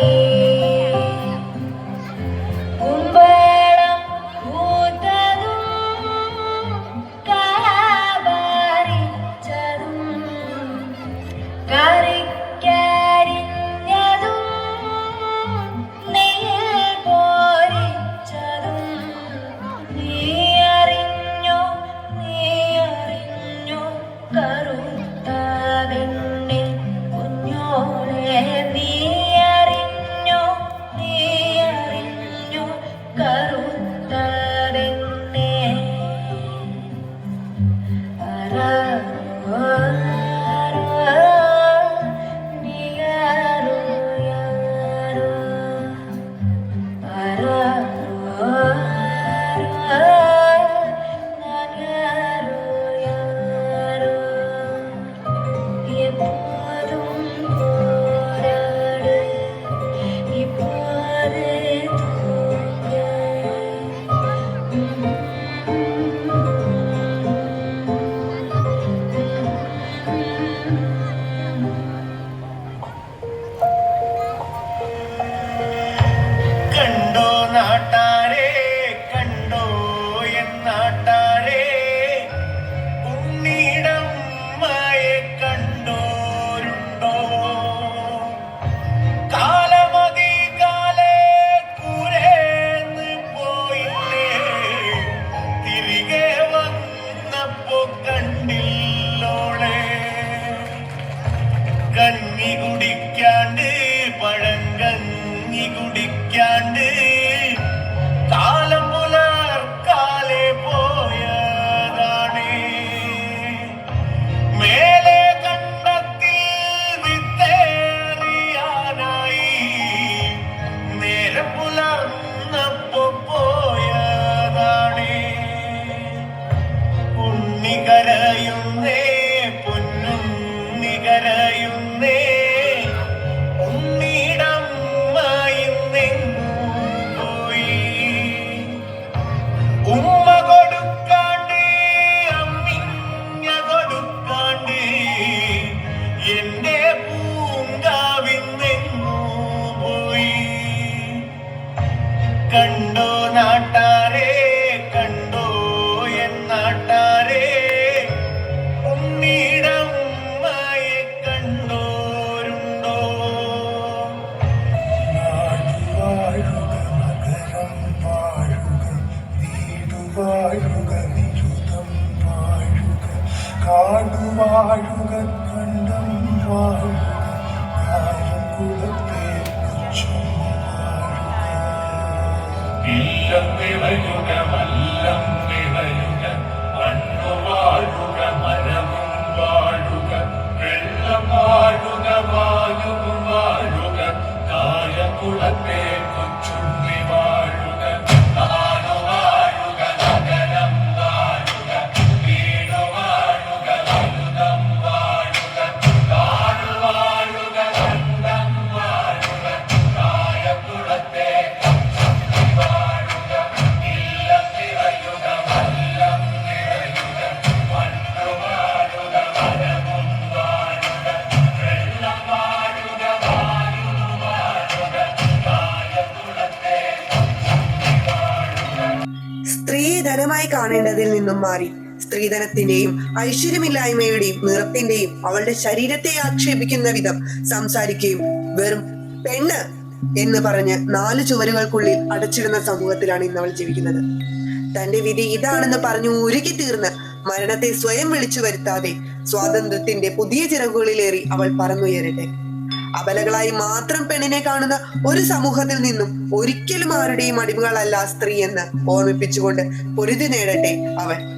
you. കുടിക്കാണ്ട് കാലം കണ്ടോ നാട്ടാരേ കണ്ടോ എന്നാട്ടാരേ കണ്ടോരുണ്ടോ? വാഴുക നഗരം വാഴുക കാടു കണ്ടം വാഴുക. ഇല്ലം നിറയുക വല്ലം നിറയുക സ്ത്രീ ധനമായി കാണേണ്ടതിൽ നിന്നും മാറി. സ്ത്രീധനത്തിന്റെയും ഐശ്വര്യമില്ലായ്മയുടെയും നിറത്തിന്റെയും അവളുടെ ശരീരത്തെ ആക്ഷേപിക്കുന്ന വിധം സംസാരിക്കുകയും വെറും പെണ്ണ് എന്ന് പറഞ്ഞ് നാല് ചുവരുകൾക്കുള്ളിൽ അടച്ചിടുന്ന സമൂഹത്തിലാണ് ഇന്ന് അവൾ ജീവിക്കുന്നത്. തന്റെ വിധി ഇതാണെന്ന് പറഞ്ഞു ഉരുക്കി തീർന്ന് മരണത്തെ സ്വയം വിളിച്ചു വരുത്താതെ സ്വാതന്ത്ര്യത്തിന്റെ പുതിയ ചിറകുകളിലേറി അവൾ പറന്നുയരട്ടെ. അബലകളായി മാത്രം പെണ്ണിനെ കാണുന്ന ഒരു സമൂഹത്തിൽ നിന്നും ഒരിക്കലും ആരുടെയും അടിമകളല്ല സ്ത്രീ എന്ന് ഓർമ്മിപ്പിച്ചുകൊണ്ട് പൊരുതി നേടട്ടെ അവൻ.